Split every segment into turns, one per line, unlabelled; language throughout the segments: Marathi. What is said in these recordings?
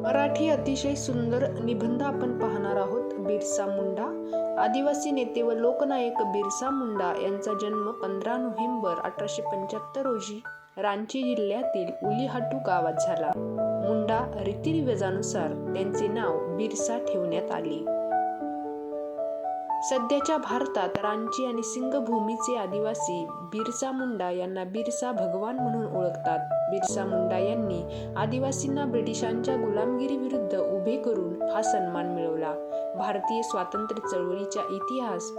मराठी अतिशय सुंदर निबंध आपण पाहणार आहोत. बिरसा मुंडा आदिवासी नेते व लोकनायक बिरसा मुंडा यांचा जन्म पंधरा नोव्हेंबर अठराशे पंच्याहत्तर रोजी रांची जिल्ह्यातील उलिहाटू गावात झाला. मुंडा रीतिरिवाजानुसार त्यांचे नाव बिरसा ठेवण्यात आले. सध्याच्या भारतात रांची आणि सिंगभूमीचे आदिवासी बिरसा मुंडा यांना बिरसा भगवान म्हणून ओळखतात. बिरसा मुंडा यांनी आदिवासींना ब्रिटिशांच्या गुलामगिरीविरुद्ध उभे करून हा सन्मान मिळवला. भारतीय स्वातंत्र्य चळवळीचा इतिहास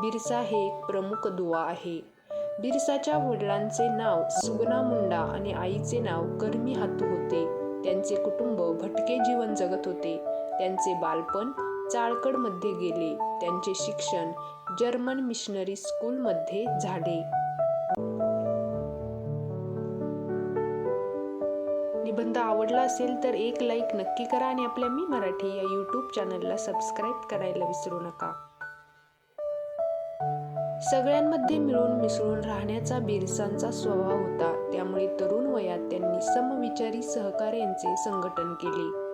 बिरसा हे एक प्रमुख दुवा आहे. बिरसाच्या वडिलांचे नाव सुगना मुंडा आणि आईचे नाव कर्मी हातू होते. त्यांचे कुटुंब भटके जीवन जगत होते. त्यांचे बालपण चाळकडमध्ये गेले. त्यांचे शिक्षण जर्मन मिशनरी स्कूलमध्ये झाले. निबंध आवडला असेल तर एक लाईक नक्की करा आणि आपल्या मी मराठी या यूट्यूब चॅनलला सबस्क्राईब करायला विसरू नका. सगळ्यांमध्ये मिळून मिसळून राहण्याचा बिरसांचा स्वभाव होता. त्यामुळे तरुण वयात त्यांनी समविचारी सहकार्यांचे संघटन केले.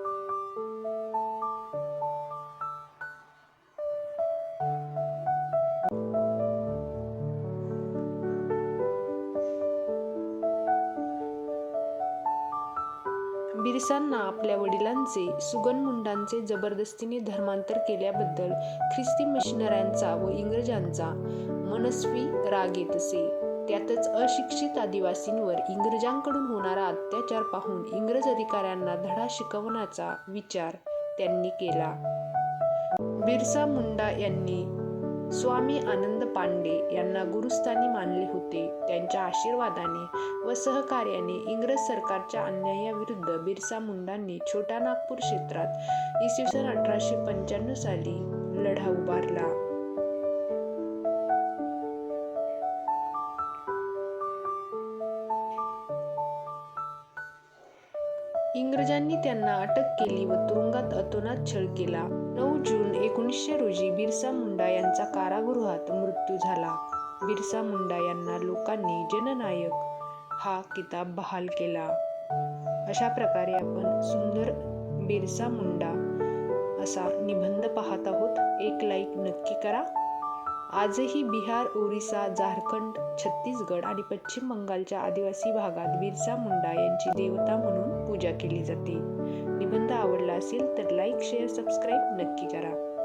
बिरसांना आपल्या वडिलांचे सुगन मुंडांचे जबरदस्तीने धर्मांतर केल्याबद्दल ख्रिस्ती मिशनऱ्यांचा व इंग्रजांचा मनस्वी राग येत असे. त्यातच अशिक्षित आदिवासींवर इंग्रजांकडून होणारा अत्याचार पाहून इंग्रज अधिकाऱ्यांना धडा शिकवण्याचा विचार त्यांनी केला. बिरसा मुंडा यांनी स्वामी आनंद पांडे यांना गुरुस्थानी मानले होते. त्यांच्या आशीर्वादाने व सहकार्याने इंग्रज सरकारच्या अन्यायाविरुद्ध बिरसा मुंडांनी छोटा नागपूर क्षेत्रात इसवी सन अठराशे पंच्याण्णव साली लढा उभारला. इंग्रजांनी त्यांना अटक केली व तुरुंगात अतोनात छळ केला. नऊ जून एकोणीसशे रोजी बिरसा मुंडा यांचा कारागृहात मृत्यू झाला. बिरसा मुंडा यांना लोकांनी जननायक हा किताब बहाल केला. अशा प्रकारे आपण सुंदर बिरसा मुंडा असा निबंध पाहत आहोत. एक लाईक नक्की करा. आजही बिहार ओरिसा झारखंड छत्तीसगड आणि पश्चिम बंगालच्या आदिवासी भागात बिरसा मुंडा यांची देवता म्हणून पूजा केली जाते. निबंध आवडला असेल तर लाईक शेअर सबस्क्राईब नक्की करा.